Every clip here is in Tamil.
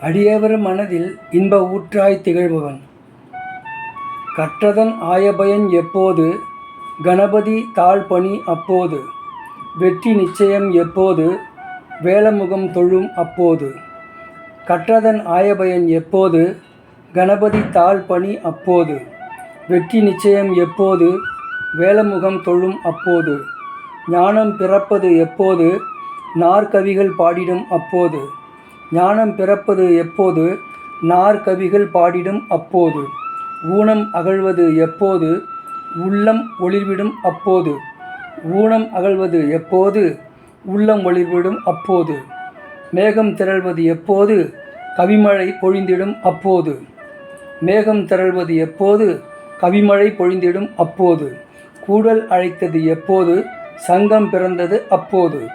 அடியவர் மனதில் இன்ப ஊற்றாய் திகழ்பவன். கற்றதன் ஆயபயன் எப்போது? கணபதி தாழ்பணி அப்போது. வெற்றி நிச்சயம் எப்போது? வேலமுகம் தொழும் அப்போது. கற்றதன் ஆயபயன் எப்போது? கணபதி தாழ்பணி அப்போது. வெற்றி நிச்சயம் எப்போது? வேலமுகம் தொழும் அப்போது. ஞானம் பிறப்பது எப்போது? நாற்கவிகள் பாடிடும் அப்போது. ஞானம் பிறப்பது எப்போது? நாற்கவிகள் பாடிடும் அப்போது. ஊனம் அகழ்வது எப்போது? உள்ளம் ஒளிர்விடும் அப்போது. ஊனம் அகழ்வது எப்போது? உள்ளம் ஒளிர்விடும் அப்போது. மேகம் திரள்வது எப்போது? கவிமழை பொழிந்திடும் அப்போது. மேகம் திரள்வது எப்போது? கவிமழை பொழிந்திடும் அப்போது. கூடல் அழைத்தது எப்போது? சங்கம் பிறந்தது அப்போது.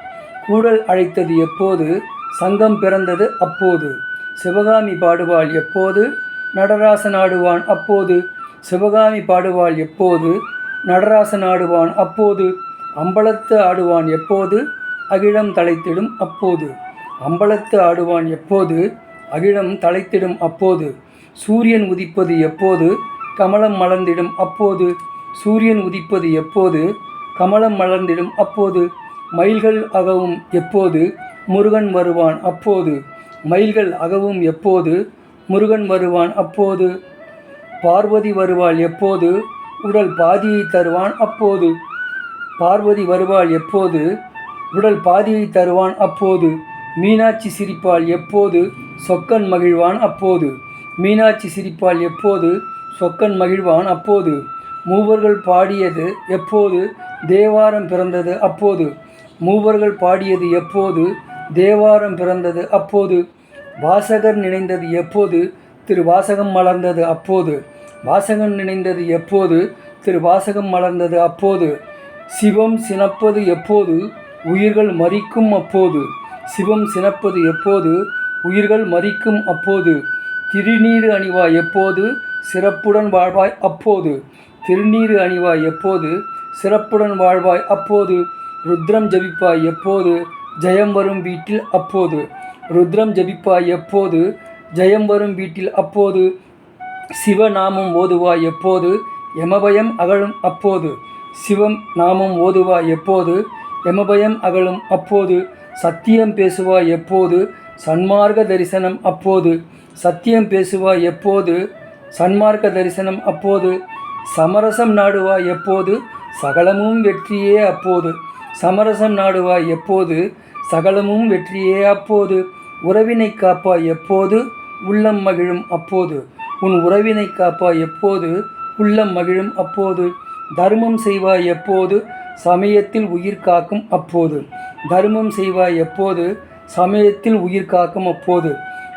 கூடல் அழைத்தது எப்போது? சங்கம் பிறந்தது அப்போது. சிவகாமி பாடுவாள் எப்போது? நடராசன் ஆடுவான் அப்போது. சிவகாமி பாடுவாள் எப்போது? நடராசன் ஆடுவான் அப்போது. அம்பலத்து ஆடுவான் எப்போது? அகிலம் தலைத்திடும் அப்போது. அம்பலத்து ஆடுவான் எப்போது? அகிலம் தலைத்திடும் அப்போது. சூரியன் உதிப்பது எப்போது? கமலம் மலர்ந்திடும் அப்போது. சூரியன் உதிப்பது எப்போது? கமலம் மலர்ந்திடும் அப்போது. மயில்கள் அகவும் எப்போது? முருகன் வருவான் அப்போது. மயில்கள் அகவும் எப்போது? முருகன் வருவான் அப்போது. பார்வதி வருவாள் எப்போது? உடல் பாதியை தருவான் அப்போது. பார்வதி வருவாள் எப்போது? உடல் பாதியை தருவான் அப்போது. மீனாட்சி சிரிப்பாள் எப்போது? சொக்கன் மகிழ்வான் அப்போது. மீனாட்சி சிரிப்பாள் எப்போது? சொக்கன் மகிழ்வான் அப்போது. மூவர்கள் பாடியது எப்போது? தேவாரம் பிறந்தது அப்போது. மூவர்கள் பாடியது எப்போது? தேவாரம் பிறந்தது அப்போது. வாசகர் நினைந்தது எப்போது? திரு வாசகம் மலர்ந்தது அப்போது. வாசகன் நினைந்தது எப்போது? திரு வாசகம் மலர்ந்தது அப்போது. சிவம் சினப்பது எப்போது? உயிர்கள் மறிக்கும் அப்போது. சிவம் சினப்பது எப்போது? உயிர்கள் மறிக்கும் அப்போது. திருநீறு அணிவா எப்போது? சிறப்புடன் வாழ்வாய் அப்போது. திருநீறு அணிவாய் எப்போது? சிறப்புடன் வாழ்வாய் அப்போது. ருத்ரம் ஜபிப்பாய் எப்போது? ஜெயம் வரும் வீட்டில் அப்போது. ருத்ரம் ஜபிப்பாய் எப்போது? ஜெயம் வரும் வீட்டில் அப்போது. சிவநாமம் ஓதுவாய் எப்போது? யமபயம் அகழும் அப்போது. சிவம் நாமம் ஓதுவாய் எப்போது? யமபயம் அகழும் அப்போது. சத்தியம் பேசுவாய் எப்போது? சன்மார்க்க தரிசனம் அப்போது. சத்தியம் பேசுவாய் எப்போது? சன்மார்க்க தரிசனம் அப்போது. சமரசம் நாடுவாய் எப்போது? சகலமும் வெற்றியே அப்போது. சமரசம் நாடுவாய் எப்போது? சகலமும் வெற்றியே அப்போது. உறவினை காப்பாய் எப்போது? உள்ளம் மகிழும் அப்போது. உன் உறவினை காப்பாய் எப்போது? உள்ளம் மகிழும் அப்போது. தர்மம் செய்வாய் எப்போது? சமயத்தில் உயிர் காக்கும் அப்போது. தர்மம் செய்வாய் எப்போது? சமயத்தில் உயிர் காக்கும் அப்போது.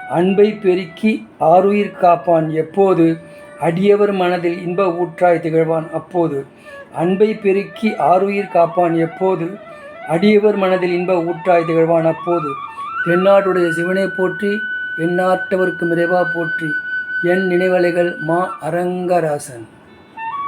அன்பை பெருக்கி ஆருயிர் காப்பான் எப்போது? அடியவர் மனதில் இன்ப ஊற்றாய் திகழ்வான் அப்போது. அன்பை பெருக்கி ஆறுயிர் காப்பான் எப்போது? அடியவர் மனதில் இன்ப ஊற்றாய் திகழ்வான் அப்போது. தென்னாட்டுடைய சிவனை போற்றி எந்நாட்டவர்க்கும் மிறைவா போற்றி. என் நினைவலைகள் மா அரங்கராசன்.